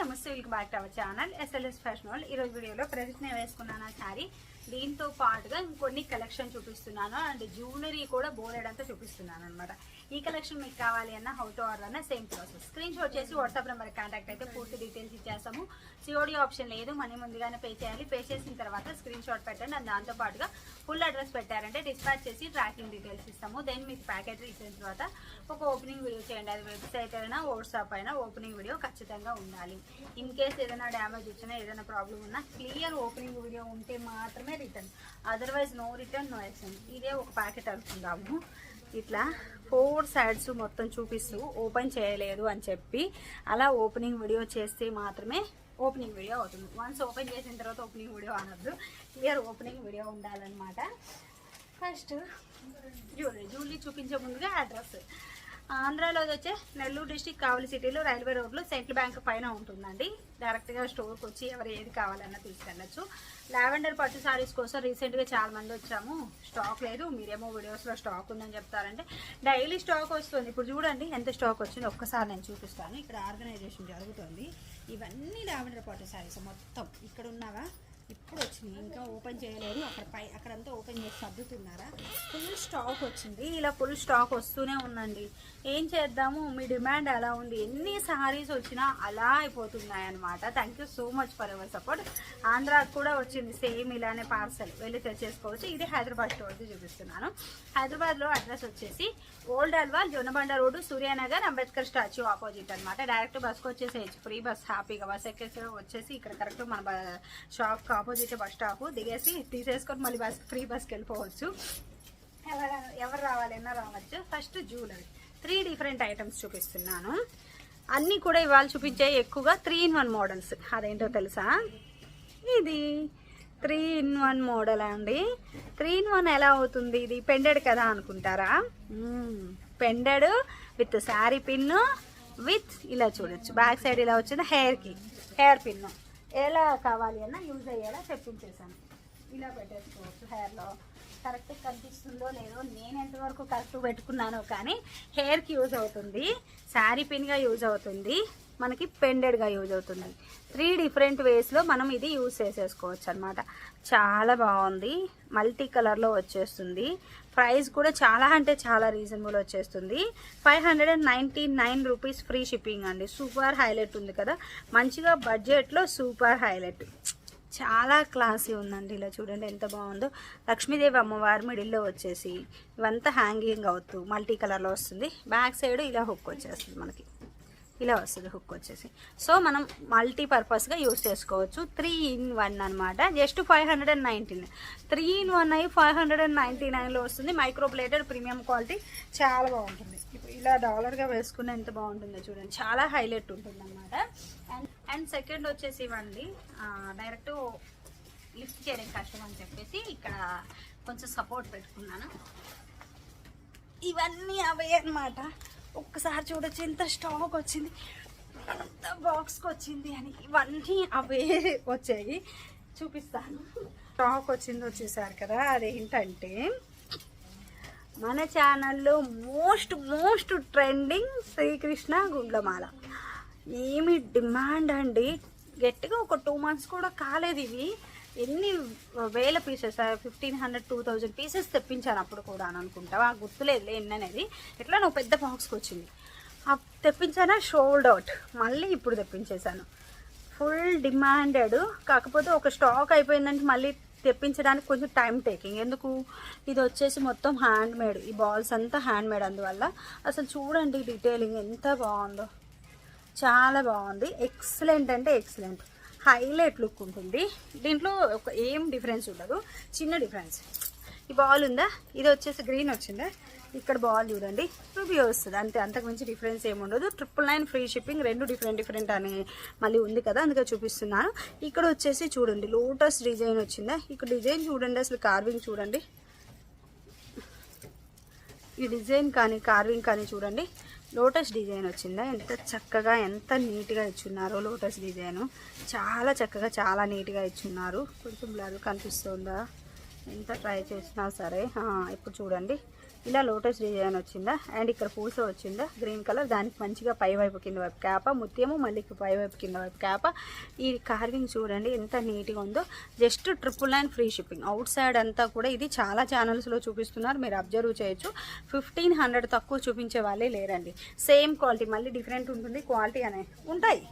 నమస్తే welcome back to our channel. SLS fashion world ఈరోజు వీడియోలో ప్రజెంట్ నేను వేసుకున్నాను ఆ శారీ. దీంతో పాటుగా ఇంకొన్ని కలెక్షన్ చూపిస్తున్నాను. అండ్ జ్యువెలరీ కూడా బోలెడంతా చూపిస్తున్నాను అనమాట ఈ కలెక్షన్ మీకు కావాలి అన్న హౌ టు ఆర్డర్ అన్న సేమ్ ప్రాసెస్ స్క్రీన్ షాట్ చేసి వాట్సాప్ నెంబర్ కాంటాక్ట్ అయితే పూర్తి డీటెయిల్స్ ఇచ్చేస్తాము. సిఓడి ఆప్షన్ లేదు మనీ ముందుగానే పే చేయాలి. పే చేసిన తర్వాత స్క్రీన్ షాట్ పెట్టండి. అండ్ దాంతో పాటుగా ఫుల్ అడ్రస్ పెట్టారంటే డిస్పాచ్ చేసి ట్రాకింగ్ డీటెయిల్స్ ఇస్తాము. దెన్ మీకు ప్యాకెట్ ఇచ్చిన తర్వాత ఒక ఓపెనింగ్ వీడియో చేయండి. అది వెబ్సైట్ అయినా వాట్సాప్ అయినా ఓపెనింగ్ వీడియో ఖచ్చితంగా ఉండాలి. ఇన్ కేస్ ఏదైనా డ్యామేజ్ వచ్చినా ఏదైనా ప్రాబ్లం ఉన్నా క్లియర్ ఓపెనింగ్ వీడియో ఉంటే మాత్రమే return otherwise no return no exchange ఇదే ఒక ప్యాకెట్ అనుకుందాము. ఇట్లా ఫోర్ సైడ్స్ మొత్తం చూపిస్తూ ఓపెన్ చేయలేదు అని చెప్పి అలా ఓపెనింగ్ వీడియో చేస్తే మాత్రమే ఓపెనింగ్ వీడియో అవుతుంది. వన్స్ ఓపెన్ చేసిన తర్వాత ఓపెనింగ్ వీడియో అనొద్దు. క్లియర్ ఓపెనింగ్ వీడియో ఉండాలన్నమాట. ఫస్ట్ జ్యువెలరీ జ్యువెలరీ చూపించే ముందుగా అడ్రస్ ఆంధ్రాలో వచ్చే నెల్లూరు డిస్టిక్ కావలి సిటీలో రైల్వే రోడ్లో సెంట్రల్ బ్యాంక్ పైన ఉంటుందండి. డైరెక్ట్గా స్టోర్కి వచ్చి ఎవరు ఏది కావాలన్నా తీసుకెళ్ళచ్చు. లావెండర్ పట్టు శారీస్ కోసం రీసెంట్గా చాలా మంది వచ్చాము. స్టాక్ లేదు. మీరేమో వీడియోస్లో స్టాక్ ఉందని చెప్తారంటే డైలీ స్టాక్ వస్తుంది. ఇప్పుడు చూడండి ఎంత స్టాక్ వచ్చింది ఒక్కసారి నేను చూపిస్తాను. ఇక్కడ ఆర్గనైజేషన్ జరుగుతుంది. ఇవన్నీ లావెండర్ పట్టు సారీస్ మొత్తం. ఇక్కడ ఉన్నావా? ఇప్పుడు వచ్చింది ఇంకా ఓపెన్ చేయలేదు. అక్కడ పై అక్కడంతా ఓపెన్ చేసి సర్దుతున్నారా? ఫుల్ స్టాక్ వచ్చింది. ఇలా ఫుల్ స్టాక్ వస్తూనే ఉందండి. ఏం చేద్దాము? మీ డిమాండ్ అలా ఉంది? ఎన్ని సారీస్ వచ్చినా అలా అయిపోతున్నాయి అనమాట thank you so much for ever support ఆంధ్రాకి కూడా వచ్చింది సేమ్ ఇలానే పార్సల్ వెళ్ళి తెచ్చేసుకోవచ్చు. ఇది హైదరాబాద్ స్టోర్ది చూపిస్తున్నాను. హైదరాబాద్లో అడ్రస్ వచ్చేసి old Alwal Jonnabanda road Suryanagar Ambedkar statue opposite అనమాట డైరెక్ట్ బస్కి వచ్చేసేయచ్చు. ఫ్రీ బస్ హ్యాపీగా బస్ ఎక్కేసి వచ్చేసి ఇక్కడ కరెక్ట్ మన షాప్ ఆపోజిట్ బస్ స్టాప్ దిగేసి తీసేసుకొని మళ్ళీ బస్ ఫ్రీ బస్కి వెళ్ళిపోవచ్చు ఎవరు ఎవరు రావాలన్నా రావచ్చు. First jewellery. Three different items చూపిస్తున్నాను. అన్నీ కూడా ఇవాళ చూపించే ఎక్కువగా త్రీ ఇన్ వన్ మోడల్స్. అదేంటో తెలుసా? ఇది త్రీ ఇన్ వన్ మోడల్ అండి. త్రీ ఇన్ వన్ ఎలా అవుతుంది? ఇది పెండెడ్ కదా అనుకుంటారా? Pendant with sari pin with ఇలా చూడొచ్చు. బ్యాక్ సైడ్ ఇలా వచ్చింది హెయిర్కి హెయిర్ పిన్ను. ఎలా కావాలి అన్న యూజ్ అయ్యేలా చెప్పించేసాను ఇలా పెట్టేసుకోవచ్చు హెయిర్లో కరెక్ట్ కనిపిస్తుందో లేదో నేను ఎంతవరకు కరెక్ట్ పెట్టుకున్నానో కానీ హెయిర్కి యూజ్ అవుతుంది శారీ పిన్గా యూజ్ అవుతుంది మనకి పెండెడ్గా యూజ్ అవుతుంది. త్రీ డిఫరెంట్ వేస్లో మనం ఇది యూజ్ చేసేసుకోవచ్చు అనమాట చాలా బాగుంది. మల్టీ కలర్లో వచ్చేస్తుంది. ప్రైస్ కూడా చాలా అంటే చాలా రీజనబుల్ వచ్చేస్తుంది. Five hundred and ninety nine rupees free shipping అండి. సూపర్ హైలైట్ ఉంది కదా. మంచిగా బడ్జెట్లో సూపర్ హైలైట్ చాలా క్లాసీ ఉందండి ఇలా చూడండి ఎంత బాగుందో. లక్ష్మీదేవి అమ్మవారి మిడిల్లో వచ్చేసి ఇవంతా హ్యాంగింగ్ అవుతూ మల్టీ కలర్లో వస్తుంది. బ్యాక్ సైడ్ ఇలా హుక్ వచ్చేస్తుంది మనకి. ఇలా వస్తుంది హుక్ వచ్చేసి. సో మనం మల్టీ పర్పస్గా యూస్ చేసుకోవచ్చు. త్రీ ఇన్ వన్ అనమాట just five hundred and nineteen three in one అయ్యి ఫైవ్ హండ్రెడ్ అండ్ నైంటీ నైన్లో వస్తుంది. మైక్రో ప్లేటెడ్ ప్రీమియం క్వాలిటీ చాలా బాగుంటుంది. ఇప్పుడు ఇలా డాలర్గా వేసుకున్న ఎంత బాగుంటుందో చూడండి. చాలా హైలైట్ ఉంటుంది అనమాట అండ్ అండ్ సెకండ్ వచ్చేసి ఇవ్వండి. డైరెక్ట్ లిఫ్ట్ చేయడం కష్టం అని చెప్పేసి ఇక్కడ కొంచెం సపోర్ట్ పెట్టుకున్నాను. ఇవన్నీ అవే అనమాట ఒక్కసారి చూడొచ్చు ఎంత స్టాక్ వచ్చింది. ఎంత బాక్స్కి వచ్చింది అని ఇవన్నీ అవే వచ్చాయి. చూపిస్తాను. స్టాక్ వచ్చింది వచ్చేసారు కదా అదేంటంటే మన ఛానల్లో మోస్ట్ మోస్ట్ ట్రెండింగ్ శ్రీకృష్ణ గుండ్లమాల. ఏమి డిమాండ్ అండి? గట్టిగా ఒక టూ మంత్స్ కూడా కాలేదు ఇవి. ఎన్ని వేల pieces fifteen hundred two thousand pieces తెప్పించాను అప్పుడు కూడా అని అనుకుంటావా? ఆ గుర్తులేదులే ఎన్ని అనేది ఎట్లా నువ్వు పెద్ద బాక్స్కి వచ్చింది తెప్పించానా? షోల్డ్ అవుట్ మళ్ళీ ఇప్పుడు తెప్పించేశాను. ఫుల్ డిమాండెడ్ కాకపోతే ఒక స్టాక్ అయిపోయిందంటే మళ్ళీ తెప్పించడానికి కొంచెం టైం టేకింగ్ ఎందుకు? ఇది వచ్చేసి మొత్తం హ్యాండ్ మేడ్ ఈ బాల్స్ అంతా హ్యాండ్ మేడ్ అందువల్ల. అసలు చూడండి డీటెయిలింగ్ ఎంత బాగుందో. చాలా బాగుంది. ఎక్సలెంట్ అంటే ఎక్సలెంట్ హైలైట్ లుక్ ఉంటుంది. దీంట్లో ఒక ఏం డిఫరెన్స్ ఉండదు. చిన్న డిఫరెన్స్. ఈ బాల్ ఉందా? ఇది వచ్చేసి గ్రీన్ వచ్చిందా? ఇక్కడ బాల్ చూడండి. రూబీ వస్తుంది. అంతే అంతకు మించి డిఫరెన్స్ ఏమి ఉండదు. ట్రిపుల్ నైన్ ఫ్రీ షిప్పింగ్ రెండు డిఫరెంట్ డిఫరెంట్ అని మళ్ళీ ఉంది కదా అందుకే చూపిస్తున్నాను. ఇక్కడ వచ్చేసి చూడండి లోటస్ డిజైన్ వచ్చిందా? ఇక్కడ డిజైన్ చూడండి అసలు కార్వింగ్ చూడండి. ఈ డిజైన్ కానీ కార్వింగ్ కానీ చూడండి. లోటస్ డిజైన్ వచ్చిందా? ఎంత చక్కగా ఎంత నీట్గా ఇచ్చున్నారో లోటస్ డిజైన్. చాలా చక్కగా చాలా నీట్గా ఇచ్చున్నారు. కొంచెం బ్లర్ కనిపిస్తుందా? ఎంత ట్రై చేసినా సరే. ఇప్పుడు చూడండి. ఇలా లోటస్ డిజైన్ వచ్చిందా? అండ్ ఇక్కడ పూస వచ్చిందా? Green colour. దానికి మంచిగా పై వైపు కింద వైపు క్యాప. ముత్యము మళ్ళీ పై వైపు కింద వైపు క్యాప. ఈ కార్వింగ్ చూడండి ఎంత నీట్గా ఉందో. Just triple nine free shipping. Outside అంతా కూడా ఇది చాలా ఛానల్స్లో చూపిస్తున్నారు. మీరు అబ్జర్వ్ చేయొచ్చు. ఫిఫ్టీన్ హండ్రెడ్ తక్కువ చూపించే వాళ్ళే లేరండి. సేమ్ క్వాలిటీ మళ్ళీ డిఫరెంట్ ఉంటుంది. క్వాలిటీ అనే ఉంటాయి.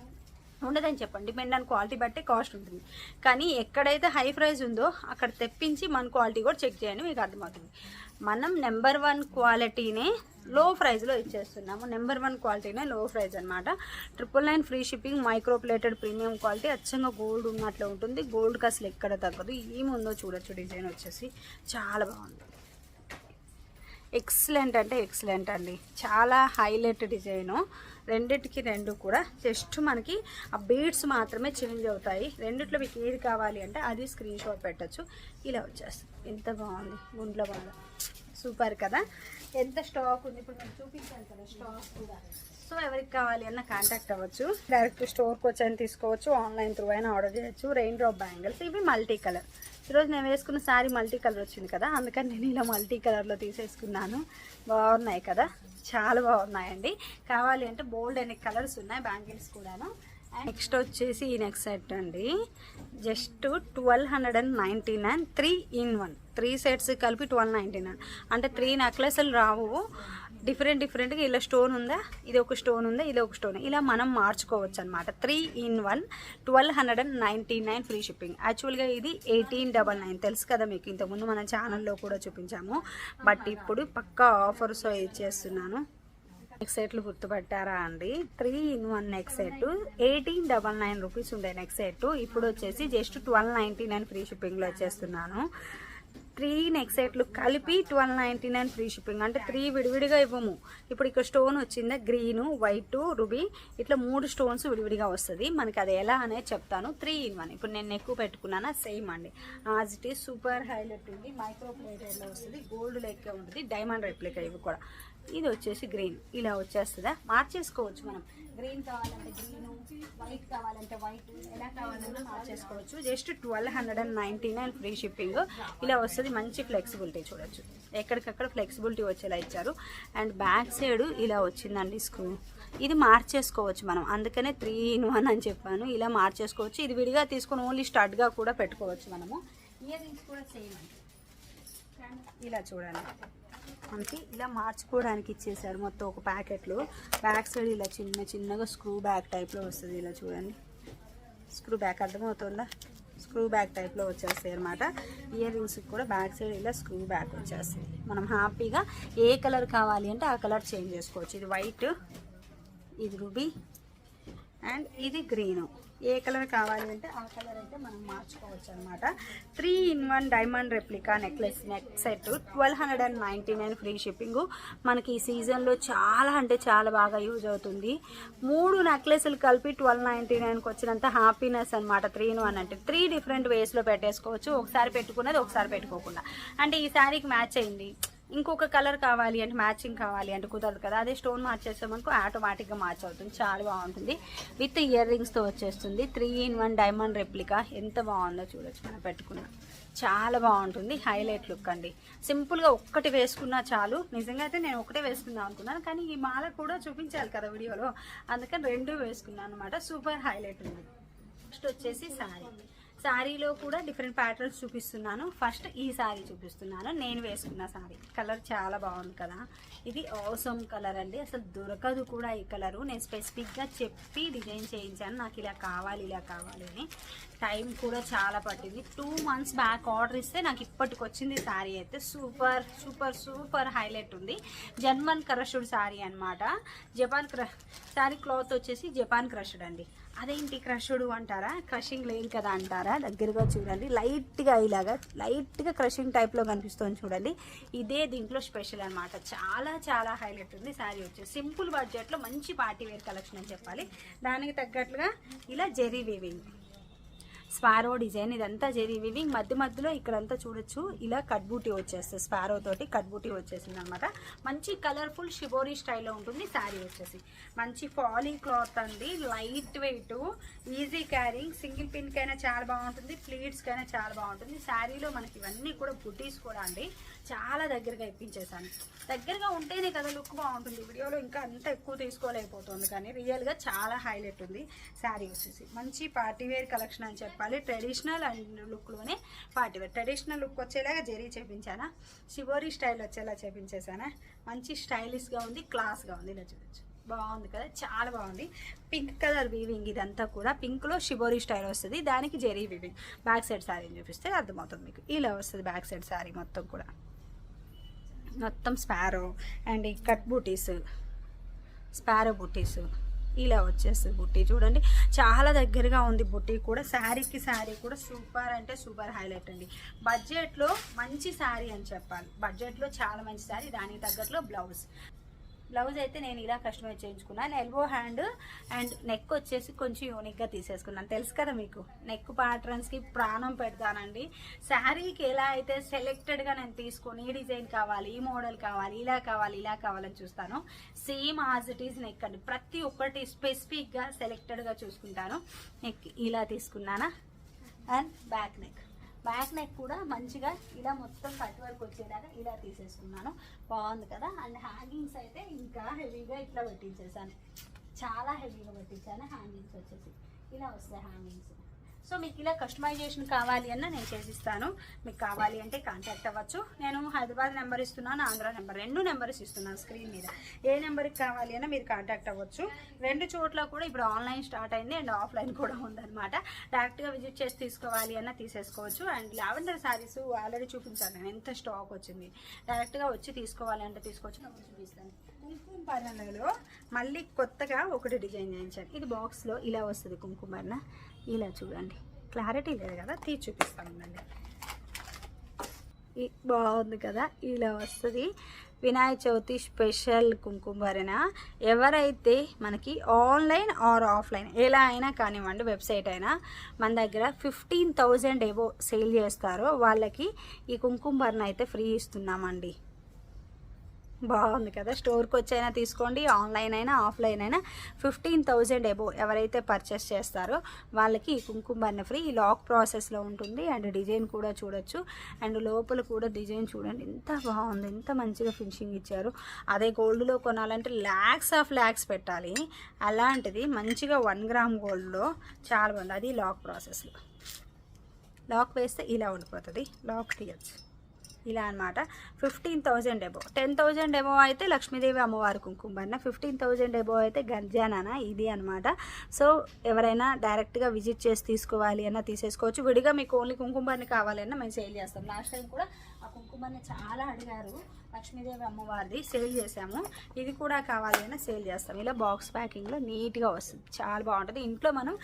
ఉండదని చెప్పండి. డిపెండ్ ఆన్ క్వాలిటీ బట్టి కాస్ట్ ఉంటుంది. కానీ ఎక్కడైతే హై ప్రైస్ ఉందో అక్కడ తెప్పించి మన క్వాలిటీ కూడా చెక్ చేయండి మీకు అర్థమవుతుంది. మనం నెంబర్ వన్ క్వాలిటీనే లో ప్రైజ్లో ఇచ్చేస్తున్నాము. నెంబర్ వన్ క్వాలిటీనే లో ప్రైస్ అనమాట triple nine free shipping micro plated premium quality అచ్చంగా గోల్డ్ ఉన్నట్లు ఉంటుంది. గోల్డ్కి అసలు ఎక్కడ తగ్గదు. ఏముందో చూడొచ్చు డిజైన్ వచ్చేసి చాలా బాగుంది. ఎక్సలెంట్ అంటే ఎక్సలెంట్ అండి. చాలా హైలైట్ డిజైను. రెండిటికి రెండు కూడా జస్ట్ మనకి ఆ బీడ్స్ మాత్రమే చేంజ్ అవుతాయి. రెండిట్లో మీకు ఏది కావాలి అంటే అది స్క్రీన్ షాట్ పెట్టచ్చు. ఇలా వచ్చేస్తుంది. ఎంత బాగుంది. గుండ్ల బాగా సూపర్ కదా? ఎంత స్టాక్ ఉంది. ఇప్పుడు నేను చూపించాను కదా స్టాక్ కూడా. సో ఎవరికి కావాలి అన్న కాంటాక్ట్ అవ్వచ్చు. డైరెక్ట్ స్టోర్కి వచ్చి అయినా తీసుకోవచ్చు. ఆన్లైన్ త్రూ అయినా ఆర్డర్ చేయొచ్చు. Rain drop bangles. ఇవి మల్టీ కలర్. ఈరోజు నేను వేసుకున్న శారీ మల్టీ కలర్ వచ్చింది కదా అందుకని నేను ఇలా మల్టీ కలర్లో తీసేసుకున్నాను. బాగున్నాయి కదా? చాలా బాగున్నాయండి. కావాలి అంటే బోల్డ్ అనే కలర్స్ ఉన్నాయి బ్యాంగిల్స్ కూడాను. నెక్స్ట్ వచ్చేసి ఈ నెక్స్ట్ సెట్ అండి. Just twelve hundred and ninety nine three in one. Three sets కలిపి ట్వెల్వ్ నైంటీ నైన్. అంటే త్రీ నెక్లెస్లు రావు. డిఫరెంట్ డిఫరెంట్గా ఇలా స్టోన్ ఉందా ఇది ఒక స్టోన్ ఉందా ఇది ఒక స్టోన్ ఇలా మనం మార్చుకోవచ్చు అనమాట three in one twelve hundred and ninety nine free shipping. యాక్చువల్గా ఇది ఎయిటీన్ డబల్ నైన్. తెలుసు కదా మీకు ఇంతకుముందు మన ఛానల్లో కూడా చూపించాము. బట్ ఇప్పుడు పక్కా ఆఫర్స్ ఇచ్చేస్తున్నాను నెక్ సెట్లు గుర్తుపట్టారా అండి? Three in one neck set eighteen double nine rupees ఉండే నెక్ సెట్ ఇప్పుడు వచ్చేసి just twelve ninety nine free షిప్పింగ్లో వచ్చేస్తున్నాను. త్రీ నెక్ సెట్లు కలిపి twelve ninety nine free shipping. అంటే త్రీ విడివిడిగా ఇవ్వము. ఇప్పుడు ఇక్కడ స్టోన్ వచ్చిందా గ్రీను వైట్ రుబీ. ఇట్లా మూడు స్టోన్స్ విడివిడిగా వస్తుంది. మనకి అది ఎలా అనేది చెప్తాను. Three in one. ఇప్పుడు నేను ఎక్కువ పెట్టుకున్నానా? సేమ్ అండి. As it is super highlight ఉంది. మైక్రో ప్లేటెడ్లో వస్తుంది. గోల్డ్ లెక్క ఉంటుంది. డైమండ్ రెప్లికా ఇవి కూడా. ఇది వచ్చేసి గ్రీన్. ఇలా వచ్చేస్తుందా? మార్చేసుకోవచ్చు మనం. గ్రీన్ కావాలంటే గ్రీన్ వైట్ కావాలంటే వైట్ ఎలా కావాలన్నా మార్చేసుకోవచ్చు. Just twelve hundred and ninety nine free shipping. ఇలా వస్తుంది మంచి ఫ్లెక్సిబిలిటీ చూడొచ్చు. ఎక్కడికక్కడ ఫ్లెక్సిబిలిటీ వచ్చేలా ఇచ్చారు. అండ్ బ్యాక్ సైడ్ ఇలా వచ్చిందండి స్క్రూ. ఇది మార్చేసుకోవచ్చు మనం. అందుకనే త్రీ ఇన్ వన్ అని చెప్పాను. ఇలా మార్చేసుకోవచ్చు. ఇది విడిగా తీసుకొని ఓన్లీ స్టడ్గా కూడా పెట్టుకోవచ్చు మనము. ఇయర్ రింగ్స్ కూడా సేమ్ ఇలా చూడాలి మనకి ఇలా మార్చుకోవడానికి ఇచ్చేసారు మొత్తం ఒక ప్యాకెట్లు. బ్యాక్ సైడ్ ఇలా చిన్న చిన్నగా స్క్రూ బ్యాక్ టైప్లో వస్తుంది ఇలా చూడండి. స్క్రూ బ్యాక్ అర్థమవుతుందా? స్క్రూ బ్యాక్ టైప్లో వచ్చేస్తాయి అనమాట ఇయర్ రింగ్స్ కూడా బ్యాక్ సైడ్ ఇలా స్క్రూ బ్యాక్ వచ్చేస్తుంది మనం హ్యాపీగా ఏ కలర్ కావాలి అంటే ఆ కలర్ చేంజ్ చేసుకోవచ్చు. ఇది వైట్ ఇది రుబీ అండ్ ఇది గ్రీను. ఏ కలర్ కావాలి అంటే ఆ కలర్ అయితే మనం మార్చుకోవచ్చు అనమాట three in one diamond replica necklace neck set twelve hundred and ninety nine free shipping మనకి ఈ సీజన్లో చాలా అంటే చాలా బాగా యూజ్ అవుతుంది. మూడు నెక్లెస్లు కలిపి ట్వెల్వ్ నైంటీ నైన్కి వచ్చినంత హ్యాపీనెస్ అనమాట త్రీ ఇన్ వన్ అంటే త్రీ డిఫరెంట్ వేస్లో పెట్టేసుకోవచ్చు. ఒకసారి పెట్టుకున్నది ఒకసారి పెట్టుకోకుండా. అంటే ఈ శారీకి మ్యాచ్ అయింది. ఇంకొక కలర్ కావాలి అంటే మ్యాచింగ్ కావాలి అంటే కుదరదు కదా. అదే స్టోన్ మార్చేసామనుకో ఆటోమేటిక్గా మ్యాచ్ అవుతుంది చాలా బాగుంటుంది. విత్ ఇయర్ రింగ్స్తో వచ్చేస్తుంది. Three in one diamond replica. ఎంత బాగుందో చూడొచ్చు. మనం పెట్టుకున్నాం చాలా బాగుంటుంది. హైలైట్ లుక్ అండి. సింపుల్గా ఒక్కటి వేసుకున్నా చాలు. నిజంగా అయితే నేను ఒకటే వేసుకుందాం అనుకున్నాను. కానీ ఈ మాల కూడా చూపించాలి కదా వీడియోలో. అందుకని రెండు వేసుకున్నాను అనమాట సూపర్ హైలైట్ ఉంది. నెక్స్ట్ వచ్చేసి శారీ. శారీలో కూడా డిఫరెంట్ ప్యాటర్న్స్ చూపిస్తున్నాను. ఫస్ట్ ఈ శారీ చూపిస్తున్నాను. నేను వేసుకున్న శారీ కలర్ చాలా బాగుంది కదా. ఇది అవసరం కలర్ అండి. అసలు దొరకదు కూడా ఈ కలరు నేను స్పెసిఫిక్గా చెప్పి డిజైన్ చేయించాను. నాకు ఇలా కావాలి ఇలా కావాలి అని. టైం కూడా చాలా పట్టింది. టూ మంత్స్ బ్యాక్ ఆర్డర్ ఇస్తే నాకు ఇప్పటికి వచ్చింది శారీ అయితే. సూపర్ సూపర్ సూపర్ హైలైట్ ఉంది. జర్మన్ క్రష్డ్ శారీ అనమాట జపాన్ క్ర శారీ క్లాత్ వచ్చేసి జపాన్ క్రష్డ్ అండి. అదేంటి క్రషుడు అంటారా? క్రషింగ్ లేదు కదా అంటారా? దగ్గరగా చూడండి. లైట్గా ఇలాగా లైట్గా క్రషింగ్ టైప్లో కనిపిస్తుంది చూడండి. ఇదే దీంట్లో స్పెషల్ అనమాట చాలా చాలా హైలైట్ ఉంది శారీ వచ్చేసి సింపుల్ బడ్జెట్లో మంచి పార్టీ వేర్ కలెక్షన్ అని చెప్పాలి. దానికి తగ్గట్లుగా ఇలా జెరీ వీవింగ్. స్పారో డిజైన్ ఇదంతా జెరీ వివింగ్. మధ్య మధ్యలో ఇక్కడంతా చూడొచ్చు. ఇలా కట్ బూటీ వచ్చేస్తుంది. స్పారో తోటి కట్ బూటీ వచ్చేసింది అనమాట మంచి కలర్ఫుల్ షిబోరీ స్టైల్లో ఉంటుంది. శారీ వచ్చేసి. మంచి ఫాలీ క్లాత్ అండి. Light weight easy carrying single పిన్కైనా చాలా బాగుంటుంది. ప్లీట్స్కైనా చాలా బాగుంటుంది. శారీలో మనకి ఇవన్నీ కూడా బుటీస్ కూడా అండి. చాలా దగ్గరగా ఇప్పించేసాను దగ్గరగా ఉంటేనే కదా లుక్ బాగుంటుంది. వీడియోలో ఇంకా అంత ఎక్కువ తీసుకోలేకపోతుంది కానీ రియల్గా చాలా హైలైట్ ఉంది శారీ వచ్చేసి. మంచి పార్టీవేర్ కలెక్షన్ అని చెప్పాలి. ట్రెడిషనల్ అండ్ లుక్లోనే పార్టీవేర్ ట్రెడిషనల్ లుక్ వచ్చేలాగా జరీ చేపించానా? శివోరీ స్టైల్ వచ్చేలా చేపించేసానా మంచి స్టైలిష్గా ఉంది క్లాస్గా ఉంది. ఇలా చూడొచ్చు. బాగుంది కదా? చాలా బాగుంది. పింక్ కలర్ వీవింగ్ ఇదంతా కూడా పింక్లో షిబోరీ స్టైల్ వస్తుంది. దానికి జెరీ వీవింగ్ బ్యాక్ సైడ్ శారీని చూపిస్తే అర్థమవుతుంది మీకు. ఇలా వస్తుంది బ్యాక్ సైడ్ శారీ మొత్తం కూడా. మొత్తం స్పారో అండ్ ఈ కట్ బూటీస్ స్పారో బుటీస్. ఇలా వచ్చేస్తుంది బుట్టి చూడండి. చాలా దగ్గరగా ఉంది బుట్టి కూడా. శారీకి శారీ కూడా సూపర్ అంటే సూపర్ హైలైట్ అండి. బడ్జెట్లో మంచి శారీ అని చెప్పాలి. బడ్జెట్లో చాలా మంచి శారీ. దానికి తగ్గట్లో బ్లౌజ్. బ్లౌజ్ అయితే నేను ఇలా కస్టమైజ్ చేయించుకున్నాను ఎల్బో హ్యాండ్ అండ్ నెక్ వచ్చేసి కొంచెం యూనిక్గా తీసేసుకున్నాను. తెలుసు కదా మీకు? నెక్ ప్యాటర్న్స్కి ప్రాణం పెడతానండి. శారీకి ఎలా అయితే సెలెక్టెడ్గా నేను తీసుకొని ఈ డిజైన్ కావాలి ఈ మోడల్ కావాలి ఇలా కావాలి ఇలా కావాలని చూస్తాను same as it is neck అండి. ప్రతి ఒక్కటి స్పెసిఫిక్గా సెలెక్టెడ్గా చూసుకుంటాను. నెక్ ఇలా తీసుకున్నానా? And back neck back neck కూడా మంచిగా ఇలా మొత్తం కట్ వరకు వచ్చేలాగా ఇలా తీసేసుకున్నాను. బాగుంది కదా? అండ్ హ్యాంగింగ్స్ అయితే ఇంకా హెవీగా ఇట్లా పెట్టించేసాను. చాలా హెవీగా పెట్టించాను హ్యాంగింగ్స్ వచ్చేసి. ఇలా వస్తాయి హ్యాంగింగ్స్. సో మీకు ఇలా కస్టమైజేషన్ కావాలి అన్న నేను చేసిస్తాను. మీకు కావాలి అంటే కాంటాక్ట్ అవ్వచ్చు. నేను హైదరాబాద్ నెంబర్ ఇస్తున్నాను ఆంధ్ర నెంబర్. రెండు నెంబర్స్ ఇస్తున్నాను స్క్రీన్ మీద. ఏ నెంబర్కి కావాలి అన్న మీరు కాంటాక్ట్ అవ్వచ్చు. రెండు చోట్ల కూడా ఇప్పుడు ఆన్లైన్ స్టార్ట్ అయింది అండ్ ఆఫ్లైన్ కూడా ఉందన్నమాట. డైరెక్ట్గా విజిట్ చేసి తీసుకోవాలి అన్న తీసేసుకోవచ్చు. అండ్ లావెండర్ శారీస్ ఆల్రెడీ చూపించాను నేను. ఎంత స్టాక్ వచ్చింది. డైరెక్ట్గా వచ్చి తీసుకోవాలి అంటే తీసుకోవచ్చు. చూపిస్తాను. కుంకుమ పర్ణలో మళ్ళీ కొత్తగా ఒకటి డిజైన్ చేయించాను. ఇది బాక్స్లో ఇలా వస్తుంది కుంకుమ పర్ణ ఇలా చూడండి. క్లారిటీ లేదు కదా తీసి చూపిస్తాను ఉండండి. బాగుంది కదా ఇలా వస్తుంది. వినాయక చవితి స్పెషల్ కుంకుమరణ ఎవరైతే మనకి ఆన్లైన్ ఆర్ ఆఫ్లైన్ ఎలా అయినా కానివ్వండి వెబ్సైట్ అయినా మన దగ్గర ఫిఫ్టీన్ థౌజండ్ ఏవో సేల్ చేస్తారో వాళ్ళకి ఈ కుంకుమరణ అయితే ఫ్రీ ఇస్తున్నామండి. బాగుంది కదా. స్టోర్కి వచ్చైనా తీసుకోండి ఆన్లైన్ అయినా ఆఫ్లైన్ అయినా ఫిఫ్టీన్ థౌజండ్ ఎబో ఎవరైతే పర్చేస్ చేస్తారో వాళ్ళకి ఈ కుంకుమ ఫ్రీ. ఈ లాక్ ప్రాసెస్లో ఉంటుంది అండ్ డిజైన్ కూడా చూడొచ్చు. అండ్ లోపల కూడా డిజైన్ చూడండి. ఎంత బాగుంది. ఎంత మంచిగా ఫినిషింగ్ ఇచ్చారు. అదే గోల్డ్లో కొనాలంటే ల్యాక్స్ ఆఫ్ ల్యాక్స్ పెట్టాలి. అలాంటిది మంచిగా వన్ గ్రామ్ గోల్డ్లో చాలా బాగుంది. అది లాక్ ప్రాసెస్లో. లాక్ వేస్తే ఇలా ఉండిపోతుంది. లాక్ తీయచ్చు. ఇలా అనమాట fifteen thousand above ten thousand above అయితే లక్ష్మీదేవి అమ్మవారి కుంకుమన్న. ఫిఫ్టీన్ థౌజండ్ ఎబో అయితే గంజానా ఇది అనమాట సో ఎవరైనా డైరెక్ట్గా విజిట్ చేసి తీసుకోవాలి అన్న తీసేసుకోవచ్చు. విడిగా మీకు ఓన్లీ కుంకుమని కావాలన్నా మేము సేల్ చేస్తాం. లాస్ట్ టైం కూడా ఆ కుంకుమని చాలా అడిగారు. లక్ష్మీదేవి అమ్మవారిది సేల్ చేసాము. ఇది కూడా కావాలి అన్న సేల్ చేస్తాం. ఇలా బాక్స్ ప్యాకింగ్లో నీట్గా వస్తుంది. చాలా బాగుంటుంది. ఇంట్లో మనం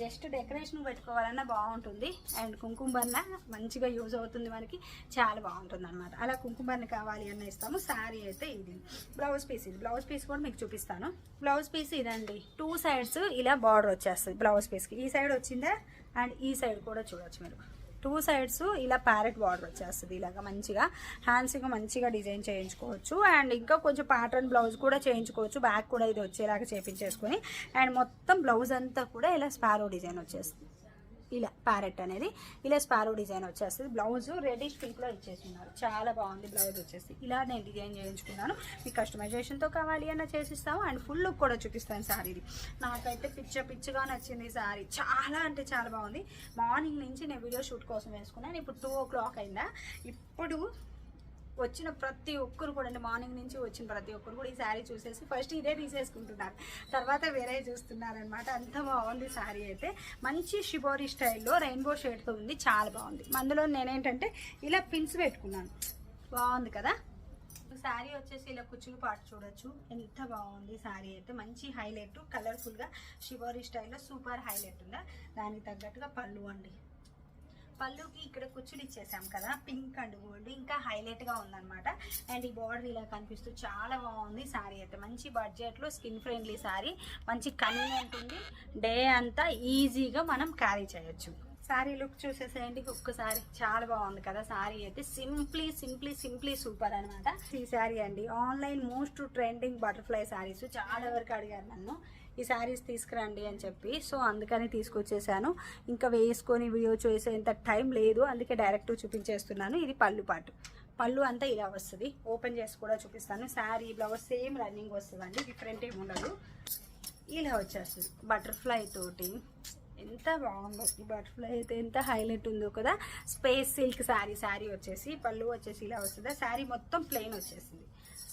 జస్ట్ డెకరేషన్ పెట్టుకోవాలన్నా బాగుంటుంది. అండ్ కుంకుమన్న మంచిగా యూజ్ అవుతుంది మనకి. చాలా బాగుంటుంది అనమాట అలా కుంకుమన్న కావాలి అన్న ఇస్తాము. శారీ అయితే ఇది. బ్లౌజ్ పీస్ ఇది. బ్లౌజ్ పీస్ కూడా మీకు చూపిస్తాను. బ్లౌజ్ పీస్ ఇదండి. టూ సైడ్స్ ఇలా బార్డర్ వచ్చేస్తుంది బ్లౌజ్ పీస్కి ఈ సైడ్ వచ్చిందా? అండ్ ఈ సైడ్ కూడా చూడవచ్చు మీరు. టూ సైడ్స్ ఇలా ప్యారెట్ బార్డర్ వచ్చేస్తుంది ఇలాగ మంచిగా. హ్యాండ్స్గా మంచిగా డిజైన్ చేయించుకోవచ్చు. అండ్ ఇంకా కొంచెం ప్యాటర్న్ బ్లౌజ్ కూడా చేయించుకోవచ్చు. బ్యాక్ కూడా ఇది వచ్చేలాగా చేపించేసుకొని. అండ్ మొత్తం బ్లౌజ్ అంతా కూడా ఇలా స్పారో డిజైన్ వచ్చేస్తుంది. ఇలా ప్యారెట్ అనేది. ఇలా స్పారో డిజైన్ వచ్చేస్తుంది. బ్లౌజ్ రెడిష్ పింక్లో ఇచ్చేస్తున్నారు. చాలా బాగుంది బ్లౌజ్ వచ్చేసి. ఇలా నేను డిజైన్ చేయించుకున్నాను. మీకు కస్టమైజేషన్తో కావాలి అన్న చేసిస్తాము. అండ్ ఫుల్ లుక్ కూడా చూపిస్తాను శారీది నాకైతే పిచ్చ పిచ్చగా నచ్చింది శారీ చాలా అంటే చాలా బాగుంది. మార్నింగ్ నుంచి నేను వీడియో షూట్ కోసం వేసుకున్నాను. ఇప్పుడు టూ ఓ క్లాక్ అయిందా. ఇప్పుడు వచ్చిన ప్రతి ఒక్కరు కూడా అంటే మార్నింగ్ నుంచి వచ్చిన ప్రతి ఒక్కరు కూడా ఈ శారీ చూసేసి ఫస్ట్ ఇదే తీసేసుకుంటున్నారు. తర్వాత వేరే చూస్తున్నారు అనమాట అంత బాగుంది శారీ అయితే. మంచి షిబోరీ స్టైల్లో రెయిన్బో షేడ్తో ఉంది. చాలా బాగుంది. అందులో నేనేంటంటే ఇలా పిన్స్ పెట్టుకున్నాను. బాగుంది కదా? శారీ వచ్చేసి ఇలా కుచ్చులు పాటు చూడొచ్చు. ఎంత బాగుంది శారీ అయితే. మంచి హైలైట్ కలర్ఫుల్గా షివోరీ స్టైల్లో సూపర్ హైలైట్ ఉందా? దానికి తగ్గట్టుగా పళ్ళు అండి. పళ్ళుకి ఇక్కడ కుచ్చులు ఇచ్చేసాం కదా పింక్ అండ్ గోల్డ్ ఇంకా హైలైట్గా ఉందనమాట అండ్ ఈ బార్డర్ ఇలా కనిపిస్తూ చాలా బాగుంది సారీ అయితే. మంచి బడ్జెట్లో స్కిన్ ఫ్రెండ్లీ సారీ మంచి కన్వీనియంట్ ఉంది. డే అంతా ఈజీగా మనం క్యారీ చేయొచ్చు. సారీ లుక్ చూసేసేయండి. ఒక్కసారి చాలా బాగుంది కదా. సారీ అయితే సింప్లీ సింప్లీ సింప్లీ సూపర్ అనమాట ఈ సారీ అండి. Online most trending butterfly saris చాలా వరకు అడిగారు నన్ను. ఈ శారీస్ తీసుకురండి అని చెప్పి సో అందుకని తీసుకొచ్చేసాను. ఇంకా వేసుకొని వీడియో చేసేంత టైం లేదు అందుకే డైరెక్ట్ చూపించేస్తున్నాను. ఇది పళ్ళు పాటు. పళ్ళు అంతా ఇలా వస్తుంది. ఓపెన్ చేసి కూడా చూపిస్తాను. శారీ బ్లౌజ్ సేమ్ రన్నింగ్ వస్తుందండి. డిఫరెంట్ ఏమి ఉండదు. ఇలా వచ్చేస్తుంది. బటర్ఫ్లై తోటి. ఎంత బాగుందో. ఈ బటర్ఫ్లై అయితే ఎంత హైలైట్ ఉందో కదా. స్పేస్ సిల్క్ శారీ శారీ వచ్చేసి పళ్ళు వచ్చేసి ఇలా వస్తుంది. శారీ మొత్తం ప్లెయిన్ వచ్చేసింది.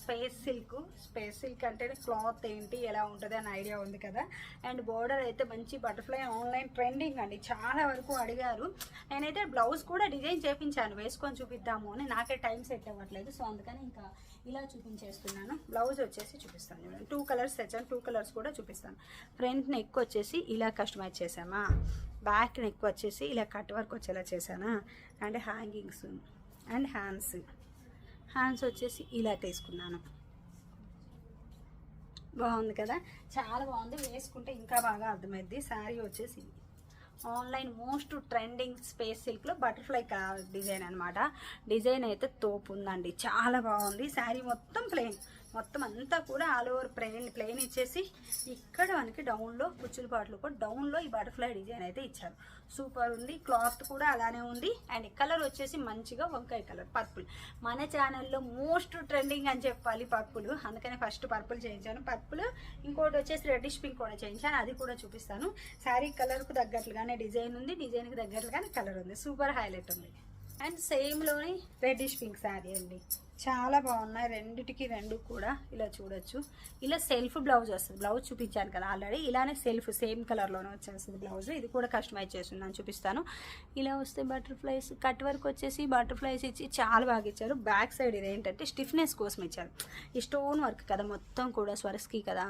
Space silk. స్పేస్ సిల్క్ అంటే క్లాత్ ఏంటి ఎలా ఉంటుంది అని ఐడియా ఉంది కదా. అండ్ బోర్డర్ అయితే మంచి బటర్ఫ్లై ఆన్లైన్ ట్రెండింగ్ అండి. చాలా వరకు అడిగారు. నేనైతే బ్లౌజ్ కూడా డిజైన్ చేపించాను. వేసుకొని చూపిద్దాము అని. నాకే టైం సెట్ అవ్వట్లేదు. సో అందుకని ఇంకా ఇలా చూపించేస్తున్నాను. బ్లౌజ్ వచ్చేసి చూపిస్తాను చూడండి. టూ కలర్స్ తెచ్చాను. టూ కలర్స్ కూడా చూపిస్తాను. ఫ్రంట్ నెక్ వచ్చేసి ఇలా కస్టమైజ్ చేసామా బ్యాక్ నెక్ వచ్చేసి ఇలా కట్ వర్క్ వచ్చేలా చేశానా? And hangings and hands hands వచ్చేసి ఇలా తీసుకున్నాను బాగుంది కదా? చాలా బాగుంది. వేసుకుంటే ఇంకా బాగా అర్థమైద్ది. శారీ వచ్చేసి ఆన్లైన్ మోస్ట్ ట్రెండింగ్ స్పేస్ సిల్క్లో బటర్ఫ్లై డిజైన్ అనమాట డిజైన్ అయితే తోపు ఉందండి చాలా బాగుంది. శారీ మొత్తం ప్లెయిన్. మొత్తం అంతా కూడా ఆల్ ఓవర్ ప్లెయిన్ ప్లెయిన్ ఇచ్చేసి ఇక్కడ మనకి డౌన్లో కుచ్చుల పాటలు కూడా డౌన్లో ఈ బటర్ఫ్లై డిజైన్ అయితే ఇచ్చారు. సూపర్ ఉంది. క్లాత్ కూడా అలానే ఉంది. అండ్ కలర్ వచ్చేసి మంచిగా వంకాయ కలర్ పర్పుల్ మన ఛానల్లో మోస్ట్ ట్రెండింగ్ అని చెప్పాలి పర్పుల్ అందుకని ఫస్ట్ పర్పుల్ చేయించాను. పర్పుల్ ఇంకోటి వచ్చేసి రెడ్డిష్ పింక్ కూడా చేయించాను. అది కూడా చూపిస్తాను. శారీ కలర్కు తగ్గట్లుగానే డిజైన్ ఉంది. డిజైన్కి తగ్గట్లుగానే కలర్ ఉంది. సూపర్ హైలైట్ ఉంది. అండ్ సేమ్లోని రెడ్డిష్ పింక్ శారీ అండి. చాలా బాగున్నాయి. రెండిటికి రెండు కూడా ఇలా చూడొచ్చు. ఇలా సెల్ఫ్ బ్లౌజ్ వస్తుంది. బ్లౌజ్ చూపించాను కదా ఆల్రెడీ. ఇలానే సెల్ఫ్ సేమ్ కలర్లోనే వచ్చేస్తుంది బ్లౌజ్. ఇది కూడా కస్టమైజ్ చేస్తున్నాను చూపిస్తాను. ఇలా వస్తే బటర్ఫ్లైస్ కట్ వర్క్ వచ్చేసి బటర్ఫ్లైస్ ఇచ్చి చాలా బాగా ఇచ్చారు. బ్యాక్ సైడ్ ఇది ఏంటంటే స్టిఫ్నెస్ కోసం ఇచ్చారు. ఈ స్టోన్ వర్క్ కదా మొత్తం కూడా స్వరస్కి కదా.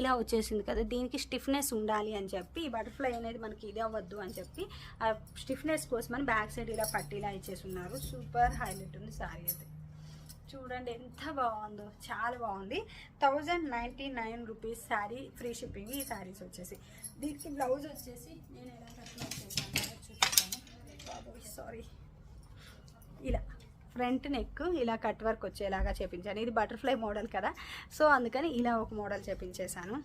ఇలా వచ్చేసింది కదా. దీనికి స్టిఫ్నెస్ ఉండాలి అని చెప్పి ఈ బటర్ఫ్లై అనేది మనకి ఇది అవ్వద్దు అని చెప్పి ఆ స్టిఫ్నెస్ కోసం అని బ్యాక్ సైడ్ ఇలా పట్టీలా ఇచ్చేసి ఉన్నారు సూపర్ హైలైట్ ఉంది సారీ అయితే. చూడండి ఎంత బాగుందో. చాలా బాగుంది. Thousand ninety nine rupees sari free shipping ఈ శారీస్ వచ్చేసి. దీనికి బ్లౌజ్ వచ్చేసి నేను ఎలా కస్టమైజ్ చేశాను చూపిస్తాను. సారీ ఇలా ఫ్రంట్ నెక్ ఇలా కట్ వర్క్ వచ్చేలాగా చేపించాను. ఇది బటర్ఫ్లై మోడల్ కదా. సో అందుకని ఇలా ఒక మోడల్ చేపించేశాను.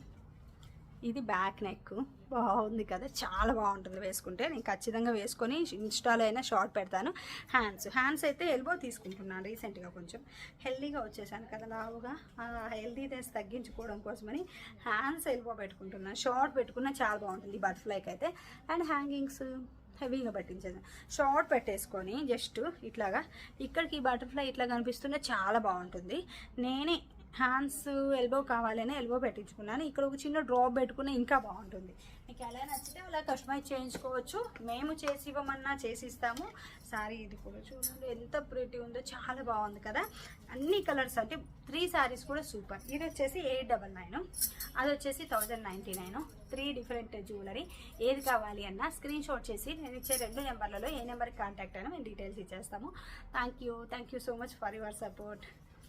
ఇది బ్యాక్ నెక్. బాగుంది కదా. చాలా బాగుంటుంది వేసుకుంటే. నేను ఖచ్చితంగా వేసుకొని ఇన్స్టాలో అయినా షార్ట్ పెడతాను. హ్యాండ్స్ హ్యాండ్స్ అయితే ఎల్బో తీసుకుంటున్నాను రీసెంట్గా కొంచెం. హెల్దీగా వచ్చేసాను కదా లావుగా. హెల్దీనెస్ తగ్గించుకోవడం కోసమని హ్యాండ్స్ ఎల్బో పెట్టుకుంటున్నాను. షార్ట్ పెట్టుకున్నా చాలా బాగుంటుంది బటర్ఫ్లైకి అయితే. అండ్ హ్యాంగింగ్స్ హెవీగా పట్టించేది షార్ట్ పెట్టేసుకొని జస్ట్ ఇట్లాగా. ఇక్కడికి బటర్ఫ్లై ఇట్లా కనిపిస్తుంటే చాలా బాగుంటుంది. నేనే హ్యాండ్స్ ఎల్బో కావాలని ఎల్బో పెట్టించుకున్నాను. ఇక్కడ ఒక చిన్న డ్రాప్ పెట్టుకుని ఇంకా బాగుంటుంది. మీకు ఎలా నచ్చితే అలా కస్టమైజ్ చేయించుకోవచ్చు. మేము చేసి ఇవ్వమన్నా చేసి ఇస్తాము. సారీ ఇది కూడా చూడండి ఎంత ప్రిటీ ఉందో చాలా బాగుంది కదా. అన్ని కలర్స్ అంటే త్రీ సారీస్ కూడా సూపర్ ఇది వచ్చేసి ఎయిట్ డబల్ నైన్ అది వచ్చేసి thousand ninety nine three different jewellery ఏది కావాలి అన్నా స్క్రీన్ షాట్ చేసి నేను ఇచ్చే రెండు నెంబర్లలో ఏ నెంబర్కి కాంటాక్ట్ అయినా మేము డీటెయిల్స్ ఇచ్చేస్తాము. Thank you thank you so much for your support